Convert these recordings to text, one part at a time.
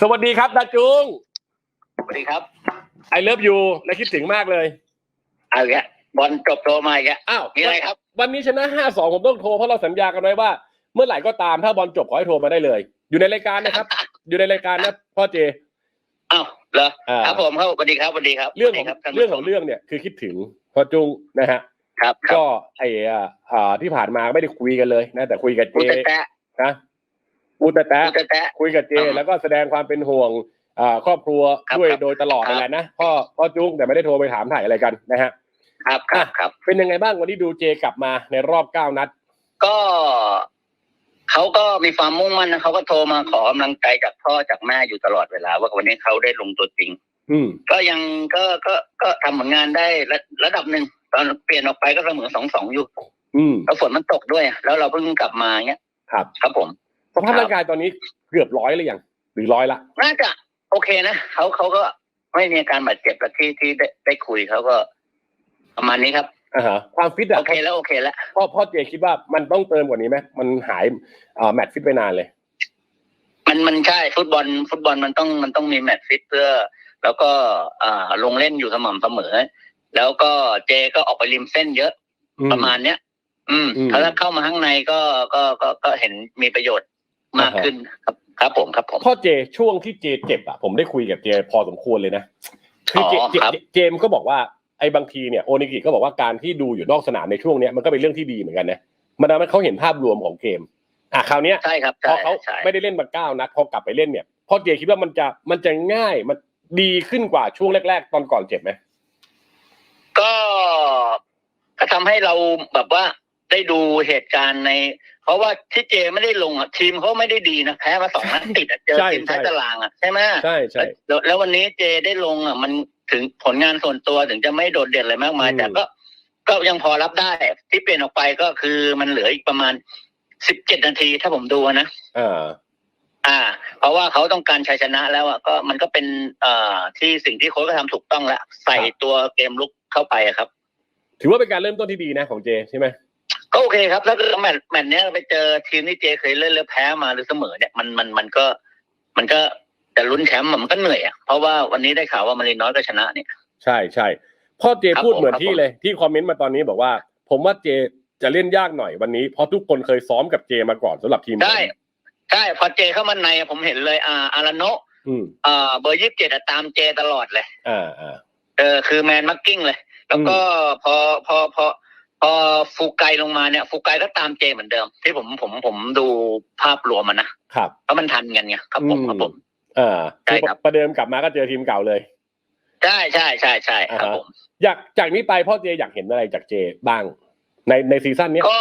สวัสดีครับดาจุงสวัสดีครับไอเลิฟยูและคิดถึงมากเลยเอาอีกแล้วบอลจบโทรมาอีกแล้วอ้าวมีอะไรครับ วันนี้ชนะห้าสองผมต้องโทรเพราะเราสัญญากันไว้ว่า เมื่อไหร่ก็ตามถ้าบอลจบขอให้โทรมาได้เลย อยู่ในรายการนะครับ อยู่ในรายการนะพ่อเจอ้าวเหรออ่าครับผมครับสวัสดีครับสวัสดีครับ เรื่องของสวัสดีคบท่านผู้ชมเรื่องของเรื่องเนี่ยคือคิดถึงพ่อจุงนะฮะครับครับก็ไอ้อ่าอ่าที่ผ่านมาไม่ได้คุยกันเลยนะแต่คุยกับเจพูด แต่แตะนะอูแต่แต่พูดแต่แตะคุยกับเจอ่าแล้วก็แสดงความเป็นห่วงอ่าครอบครัวครับด้วยครับโดยตลอดครับนั่นแหละนะพ่อพ่อจุ้งแต่ไม่ได้โทรไปถามถ่ายอะไรกันนะฮะครับครับครับ เป็นยังไงบ้างวันนี้ดูเจกลับมาในรอบเก้านัด ก็เขาก็มีความมุ่งมั่นนะเขาก็โทรมาขอกำลังใจจากพ่อจากแม่อยู่ตลอดเวลา ว่าวันนี้เขาได้ลงตัวจริงอืมก็ยังก็ก็ก็ทำผลงานได้ระระดับหนึ่งตอนเปลี่ยนออกไปก็เสมอสองสองอยู่อืมแล้วฝนมันตกด้วย แล้วเราเพิ่งกลับมาเงี้ยครับ ครับผม สภาพร่างกายตอนนี้เกือบร้อยเลยยังหรือร้อยละน่าจะโอเคนะเขาเขาก็ไม่มีอาการบาดเจ็บแล้วที่ที่ได้ได้คุยเขาก็ ประมาณนี้ครับอ่าฮะความฟิตอะโอเคแล้วโอเคแล้วพ่อพ่อเจคิดว่ามันต้องเติมกว่านี้ไหมมันหายอ่าแมตช์ฟิตไปนานเลย มันมันใช่ฟุตบอล ฟุตบอลมันต้องมันต้องมีแมตช์ฟิตเพื่อ แล้วก็อ่าลงเล่นอยู่สม่ำเสมอ แล้วก็เจก็ออกไปริมเส้นเยอะอืมประมาณเนี้ยอืมอืมถ้าเข้ามาข้างในก็ก็ก็ก็เห็นมีประโยชน์ มากอ่าฮะขึ้นครับครับผมครับผมพ่อเจช่วงที่เจเจ็บอะผมได้คุยกับเจพอสมควรเลยนะคือเจอ๋อเจครับเจเจมส์ก็บอกว่าไอ้บางทีเนี่ยโอนิกิก็บอกว่าการที่ดูอยู่นอกสนามในช่วงเนี้ยมันก็เป็นเรื่องที่ดีเหมือนกันนะมันทำให้เขาเห็นภาพรวมของเกมอะคราวเนี้ยใช่ครับพใช่อเขาใช่ไม่ได้เล่นมาเก้านัดพอกลับไปเล่นเนี่ยพ่อเจคิดว่ามันจะมันจะง่ายมันดีขึ้นกว่าช่วงแรก ๆ ตอนก่อนเจ็บไหมก็ก็ทำให้เราแบบว่า ได้ดูเหตุการณ์ใน เพราะว่าที่เจไม่ได้ลงอะทีมเขาไม่ได้ดีนะแพ้มาสองนัดติดอะเจอทีมท้ายตารางอะใช่ไหมใช่ใช่แล้วแล้ววันนี้เจได้ลงอะมันถึงผลงานส่วนตัวถึงจะไม่โดดเด่นอะไรมากมายอืมแต่ก็ก็ยังพอรับได้ที่เปลี่ยนออกไปก็คือมันเหลืออีกประมาณสิบเจ็ดนาทีถ้าผมดูนะอ่าอ่า เพราะว่าเขาต้องการชัยชนะแล้วอะก็มันก็เป็นเอ่อที่สิ่งที่โค้ชก็ทำถูกต้องแล้วใส่ตัวเกมลุกเข้าไปอะครับ ถือว่าเป็นการเริ่มต้นที่ดีนะของเจใช่ไหม ก็โอเคครับแล้วก็แมตช์แมตช์เนี้ยไปเจอทีมที่เจเคยเล่นแล้วแพ้มาหรือเสมอเนี่ยมันมันมันก็ มันก็แต่ลุ้นแชมป์อะมันก็เหนื่อยอะเพราะว่าวันนี้ได้ข่าวว่ามาริน้อยก็ชนะเนี่ยใช่ใช่พ่อเจครับพูดผมเหมือนครับที่ผมเลย ที่คอมเมนต์มาตอนนี้บอกว่า ผมว่าเจจะเล่นยากหน่อยวันนี้เพราะทุกคนเคยซ้อมกับเจมาก่อนสำหรับทีมผมใช่ใช่พอเจเข้ามาในอะผมเห็นเลย อ่าอาราโนะอืมอ่าเบอร์ยี่สิบเจ็ดตามเจตลอดเลยอ่าอ่าเออคือแมนมักกิ้งเลย แล้วก็พอพอพอพ อฟูไกลงมาเนี่ย ฟูไกก็ตามเจเหมือนเดิม ที่ผมผมผมดูภาพรวมมันนะครับเพราะมันทันกันไงครับผมอืมครับผมอ่าใช่ครับประเดิมกลับมาก็เจอทีมเก่าเลยใช่ใช่ใช่ใช่ครับอ่าฮะผมอยากจากนี้ไปพ่อเจอยากเห็นอะไรจากเจบ้าง ในในซีซั่นเนี้ยก็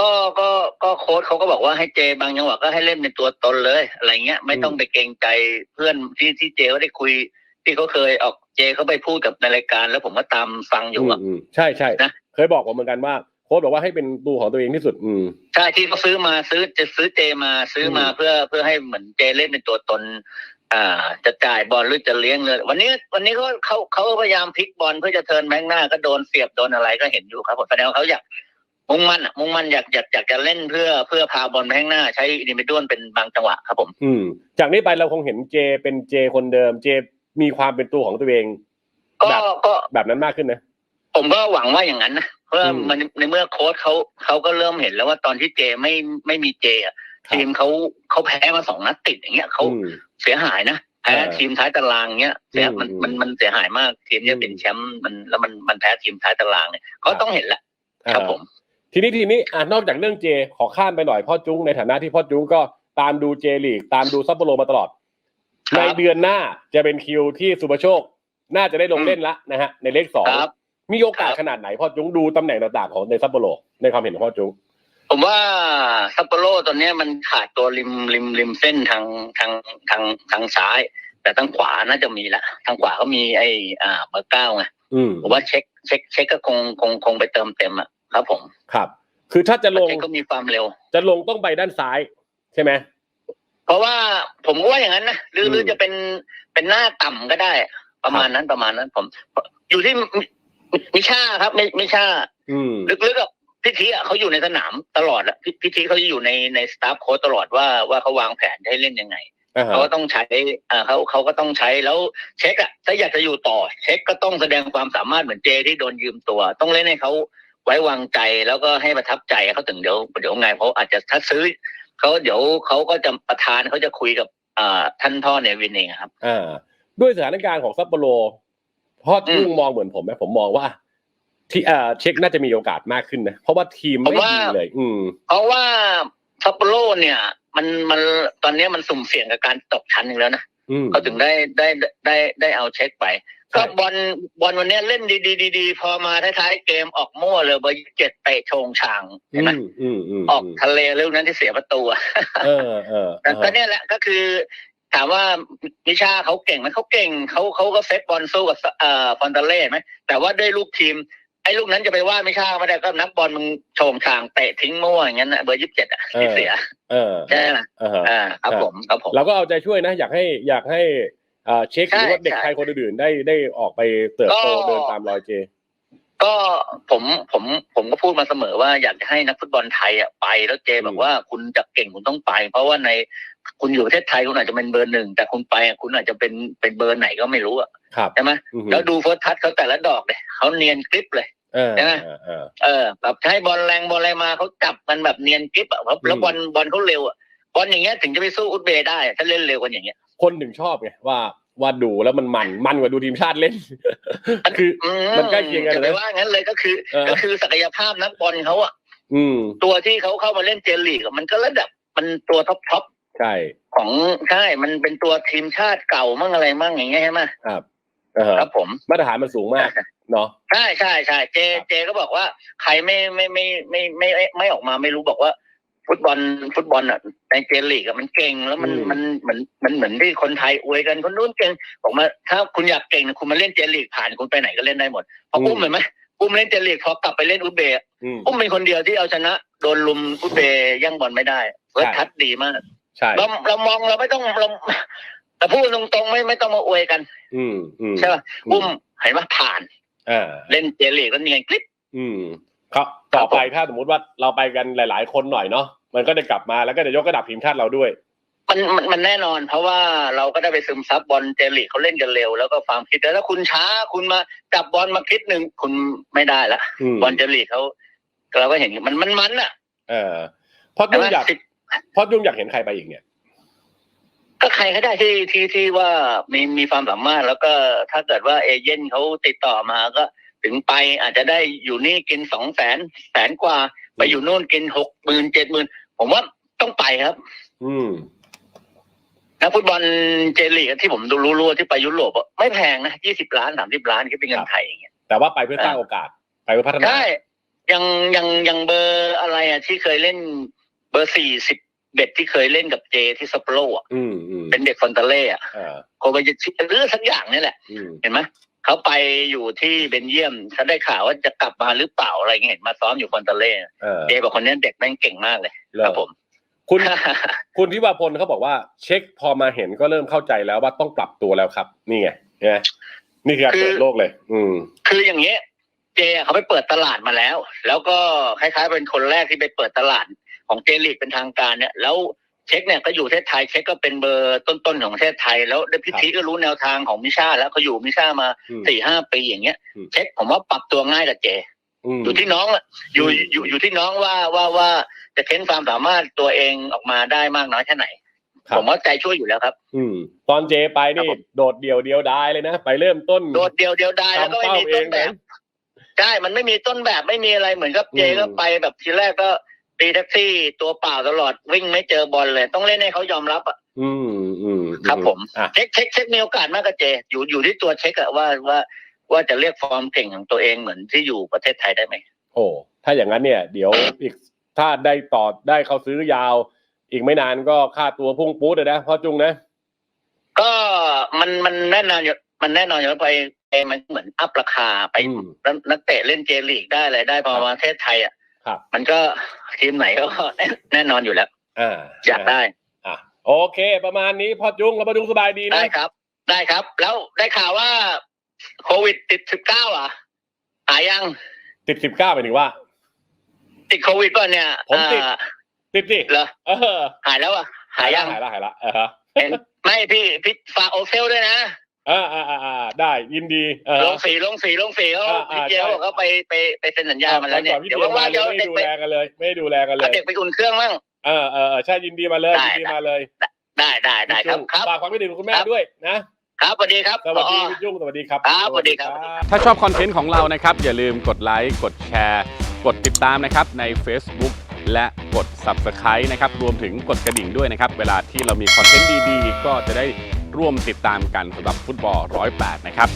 ก็ก็ก็โค้ชเขาก็บอกว่าให้เจบางจังหวะก็ให้เล่นเป็นตัวตนเลย อะไรเงี้ยไม่ต้องไปเกรงใจเพื่อนที่ที่เจเขาได้คุย ที่เขาเคยออกเจเขาไปพูดกับในรายการ แล้วผมก็ตามฟังอยู่อะมมใช่ใช่นะ เคยบอกผมเหมือนกันว่าโค้ชบอกว่าให้เป็นตัวของตัวเองที่สุด อืมใช่ที่เขาซื้อมาซื้อจะซื้อเจมาซื้อมาอืมเพื่อเพื่อให้เหมือนเจเล่นเป็นตัวตน อ่า จะจ่ายบอลหรือจะเลี้ยงเลย วันนี้วันนี้เขาเขาเขาพยายามพลิกบอลเพื่อจะเทิร์นแบงค์หน้าก็โดนเสียบโดนอะไรก็เห็นอยู่ครับผมแสดงว่าเขาอยากมุ่งมั่นอะมุ่งมั่นอยากอยากอยากจะเล่นเพื่อเพื่อพาบอลไปข้างหน้าใช้อินดิมิดวนเป็นบางจังหวะครับผม อืม จากนี้ไปเราคงเห็นเจเป็นเจคนเดิม เจมีความเป็นตัวของตัวเองก็แบบก็แบบนั้นมากขึ้นนะ ผมก็หวังว่าอย่างนั้นนะเพราะว่าอืมมันในเมื่อโค้ชเขาเขาก็เริ่มเห็นแล้วว่าตอนที่เจไม่ไม่มีเจอะครับทีมเขาเขาแพ้มาสองนัดติดอย่างเงี้ยเขาอืมเสียหายนะแพ้เออทีมท้ายตารางเงี้ยเสียอืมมันอืมมันมันเสียหายมากทีมเนี่ยอืมเป็นแชมป์มันแล้วมันมันแพ้ทีมท้ายตารางเนี่ยเขาต้องเห็นแล้วครับผม ทีนี้ทีนี้อะนอกจากเรื่องเจ ขอข้ามไปหน่อยพ่อจุ้งในฐานะที่พ่อจุ้งก็ตามดูเจลีก ตามดูซัปโปโรมาตลอดครับในเดือนหน้าจะเป็นคิวที่สุปโชค น่าจะได้ลงอืมเล่นละนะฮะในเลขสองครับ มีโอกาสครับขนาดไหนพ่อจุ้งดูตำแหน่งต่างๆของในซัปโปโรในความเห็นของพ่อจุ้งผมว่าซัปโปโรตอนเนี้ยมันขาดตัวริมริมริมเส้นทางทางทางทางซ้าย แต่ทางขวาน่าจะมีละทางขวาก็มีไอ้อ่าเบอร์เก้าไงอืมผมว่าเช็คเช็คเช็คก็คงคงคงไปเติมเต็มอะครับผมครับ คือถ้าจะลงเช็คก็มีความเร็ว จะลงต้องไปด้านซ้าย ใช่ไหมเพราะว่าผมก็ว่าอย่างนั้นนะหรืออืมหรือจะเป็นเป็นหน้าต่ำก็ได้ ประมาณนั้นประมาณนั้นผม อยู่ที่ มิมิชาครับมิมิชาอืมลึกๆอะพิธีอะเขาอยู่ในสนามตลอดอะพิพิธีเขาอยู่ในในสตาฟโค้ชตลอดว่าว่าเขาวางแผนให้เล่นยังไงอ่าฮะเขาก็ต้องใช้อ่าเขาเขาก็ต้องใช้แล้วเช็คอะถ้าอยากจะอยู่ต่อ เช็คก็ต้องแสดงความสามารถเหมือนเจที่โดนยืมตัว ต้องเล่นให้เขาไว้วางใจแล้วก็ให้ประทับใจเขาถึงเดี๋ยวเดี๋ยวไงเขาอาจจะถ้าซื้อเขาเดี๋ยวเขาก็จะประธานเขาจะคุยกับอ่าท่านพ่อเนวินเองครับอ่าด้วยสถานการณ์ของซัปโปโร พ่อจุ้งมองเหมือนผมไหมผมมองว่า ที่อ่าเช็คน่าจะมีโอกาสมากขึ้นนะ เพราะว่าทีมไม่ผมว่าดีเลย อืม เพราะว่าซัปโปโรเนี่ย มันมันตอนนี้มันสุ่มเสี่ยงกับการตกชั้นอีกแล้วนะอืมเขาถึงได้ได้ได้ได้เอาเช็คไปใช่ก็บอลบอลวันนี้เล่นดีดีดีๆพอมาท้ายๆเกมออกมั่วเลยเบอร์เจ็ดเตะโชงช่างเห็นไหมอืมอืมอืมออกทะเลเรื่องนั้นที่เสียประตูอะเออเออแต่ก็เนี่ยแหละก็คือ ถามว่านิชาเขาเก่งไหมเขาเก่งเขาเขาก็เซตบอลสู้กับเอ่อฟอนตาเล่ไหมแต่ว่าด้วยลูกทีมไอ้ลูกนั้นจะไปว่าไม่ช่าไม่ได้ก็นักบอลมึงโฉมช่างเตะทิ้งมั่วอย่างนั้นนะเบอร์ยี่สิบเจ็ดอะที่เสียเออใช่ไหมเอออ่าครับผมครับผมเราก็เอาใจช่วยนะ อยากให้อยากให้อ่าเช็คหใช่รือว่าเด็กใช่ไทยคนอื่นๆได้ได้ออกไปเติบโตก็เดินตามรอยเจ ก็ผมผมผมก็พูดมาเสมอว่าอยากจะให้นักฟุตบอลไทยอะไปแล้วเจบอกว่าคุณจะเก่งคุณต้องไป เพราะว่าใน คุณอยู่ประเทศไทยคุณอาจจะเป็นเบอร์หนึ่งแต่คุณไปอะคุณอาจจะเป็นเป็นเบอร์ไหนก็ไม่รู้อะครับใช่ไหมอือหือแล้วดูเฟิร์สทัชเขาแต่ละดอกเลยเขาเนียนกริปเลยเออใช่ไหมเออเออเออแบบใช้บอลแรงบอลอะไรมาเขาจับมันแบบเนียนกริปอะแล้วแล้วอืมบอลบอลเขาเร็วอะบอลอย่างเงี้ยถึงจะไปสู้อุซเบย์ได้อะถ้าเล่นเร็วกันอย่างเงี้ย คนถึงชอบไงว่าว่าดูแล้วมันมันมันกว่าดูทีมชาติเล่น คืออืมันใกล้เคียงกันจะเลยไปว่างั้นเลยก็คือเออก็คือศักยภาพนักบอลเขาอะอืมตัวที่เขาเข้ามาเล่นเจลีกอะมันก็ระดับมันตัวท็อปท็อป ใช่ของใช่มันเป็นตัวทีมชาติเก่ามั่งอะไรมั่งอย่างเงี้ยใช่ไหมครับเออครับผมมาตรฐานมันสูงมากเนาะใช่ใช่ใช่เจครับเจก็บอกว่า ใครไม่ไม่ไม่ไม่ไม่ไม่ไม่ออกมาไม่รู้บอกว่า ฟุตบอลฟุตบอลอะในเจลีกอะมันเก่งแล้วมันมันเหมือนมันเหมือนที่คนไทยอวยกันคนนู้นเก่งบอกมาถ้าคุณอยากเก่งคุณมาเล่นเจลีกผ่านคุณไปไหนก็เล่นได้หมดเพราะอุ้มเห็นไหมอุ้มเล่นเจลีกพอกลับไปเล่นอุซเบย์อะอืมอุ้มเป็นคนเดียวที่เอาชนะ โดนลุมอุซเบย์ย่างบอลไม่ได้เฟิร์สใช่ทัชดีมาก ใช่เราเรามองเราไม่ต้องเราแต่พูดตรงๆไม่ไม่ต้องมาอวยกัน อืมอืมใช่ป่ะอุ้มเห็นว่าผ่านอ่าเล่นเจลีกก็เนียนคลิป อืมครับต่อไปถ้าสมมติว่าเราไปกันหลาย ๆ คนหน่อยเนาะมันก็จะกลับมาแล้วก็จะยกระดับทีมชาติเราด้วยมันมันมันแน่นอน เพราะว่าเราก็ได้ไปซึมซับบอลเจลีกเขาเล่นกันเร็ว แล้วก็ความคิดแต่ถ้าคุณช้าคุณมาจับบอลมาคิดหนึ่งคุณไม่ได้ละอืมบอลเจลีกเขาเราก็เห็นมันมันมันอะ เออเพราะแต่จุ้งว่าอยากสิบ เพราะจุ้งอยากเห็นใครไปอีกเนี่ย ก็ใครก็ได้ที่ที่ที่ว่ามีมีความสามารถแล้วก็ถ้าเกิดว่าเอเย่นเขาติดต่อมาก็ถึงไปอาจจะได้อยู่นี่กินสองแสนแสนกว่า ไปอยู่นู่นกินหกหมื่นเจ็ดหมื่นผมว่าต้องไปครับ อืมนักฟุตบอลเจลีกที่ผมดูรู้ๆที่ไปยุโรปอะไม่แพงนะยี่สิบล้านสามสิบล้านคิดเป็นเงินไทยอย่างเงี้ยแต่ว่าไปเพื่อสร้างโอกาส ไปเพื่อพัฒนาใช่ยังยังยังเบอร์อะไรอะที่เคยเล่น เบอร์สี่สิบเบ็ดที่เคยเล่นกับเจที่ซัปโปโรอะอืมอืมเป็นเด็กฟอนตาเล่อะเออโคบายาชิหรือสักอย่างนี่แหละ อืมเห็นไหมเขาไปอยู่ที่เบนเยียมเขาได้ข่าวว่าจะกลับมาหรือเปล่าอะไรเงี้ยเห็นมาซ้อมอยู่ฟอนตาเล่เออเจบอกคนนี้เด็กแม่งเก่งมากเลยเลิครักบผม คุณ คุณทิวาพลเขาบอกว่า เช็คพอมาเห็นก็เริ่มเข้าใจแล้วว่าต้องปรับตัวแล้วครับ นี่ไงเนี่ยนี่คือการเปิดโลกเลย อืม คืออย่างเงี้ยเจเขาไปเปิดตลาดมาแล้ว แล้วก็คล้ายๆเป็นคนแรกที่ไปเปิดตลาด ของเจลีกเป็นทางการเนี่ย แล้วเช็คเนี่ยก็อยู่ประเทศไทยเช็คก็เป็นเบอร์ต้นๆของประเทศไทย แล้วได้พิธีก็รู้แนวทางของมิชาแล้วเขาอยู่มิชามาอืมสี่ห้าปีอย่างเงี้ยอืมเช็คผมว่าปรับตัวง่ายกับเจอืมอยู่ที่น้องอะอยู่อืมอยู่อยู่ที่น้องว่าว่าว่าจะเค้นความสามารถตัวเองออกมาได้มากน้อยแค่ไหนครับผมว่าใจช่วยอยู่แล้วครับ อืม ตอนเจไปครันี่บผมโดดเดี่ยวเดียวดายเลยนะไปเริ่มต้น โดดเดียวเดียวได้แล้วก็ทำไม่เป้ามีเอต้งนแบนะบใช่มันไม่มีต้นแบบไม่มีอะไรเหมือนกับเจอืมก็ไปแบบทีแรกก็ ตีแท็กซี่ตัวเปล่าตลอดวิ่งไม่เจอบอลเลย ต้องเล่นให้เขายอมรับอะอืมอืมครับ ผมอะเช็คเช็คเช็คมีโอกาสมากกับเจ อยู่อยู่ที่ตัวเช็คอะว่าว่าว่าจะเรียกฟอร์มเก่งของตัวเองเหมือนที่อยู่ประเทศไทยได้ไหมโอ้ถ้าอย่างนั้นเนี่ย เดี๋ยวอีกถ้าได้ต่อได้เขาซื้อยาว อีกไม่นานก็ค่าตัวพุ่งปู๊ดเลยนะพ่อจุงนะ ก็มันมันแน่นอนอยู่มันแน่นอนอยู่แล้วไปไปมันเหมือนอัพราคาไปอืม แล้วนักเตะเล่นเจลีกได้อะไรได้พอครับมาประเทศไทยอะ ครับมันก็ทีมไหนก็แน่แน่นอนอยู่แล้วอ่าอยากได้อะโอเค ประมาณนี้พ่อจุงเราพ่อจุงสบายดีได้นะครับ ได้ครับ แล้วได้ข่าวว่าโควิดติดสิบเก้าอะหายยังติดสิบเก้าหมายถึงว่า ติดโควิดป่ะเนี่ยผมติดอ่าติดสิเหรอเออหายแล้วอะหายยังหายแล้วหายแล้วเออฮะเห็นไม่พี่พี่ฝากโอเซลด้วยนะ อ่าอ่าอ่าอ่าได้ยินดีเออลงสีลงสีลงสีเขาอ่าอ่าพี่เจเขาใช่บอกเขาไปไปไปเซ็นสัญญามาแล้วเนี่ยก่อพี่เดี๋ยวเดียว่างๆเลเดี๋ยยวไม่เด็ได้กดูไปแลกันเลย ไม่ได้ดูแลกันเลเอายเด็กไปอุ่นเครื่องมั่งเออเออเออใช่ยินดีมาเลยได้ยินดีมาเลย ได้ได้ได้ครับครับฝากความคิดถึงคุณแม่ครับด้วยนะครับสวัสดีครับสวัสดีผอพี่ยุ่งสวัสดีครับครับสวัสดีครับ ถ้าชอบคอนเทนต์ของเรานะครับ อย่าลืมกดไลค์กดแชร์ กดติดตามนะครับใน Facebook และกด Subscribe นะครับ รวมถึงกดกระดิ่งด้วยนะครับ เวลาที่เรามีคอนเทนต์ดีๆ ก็จะได้ ร่วมติดตามกันสำหรับฟุตบอล108นะครับ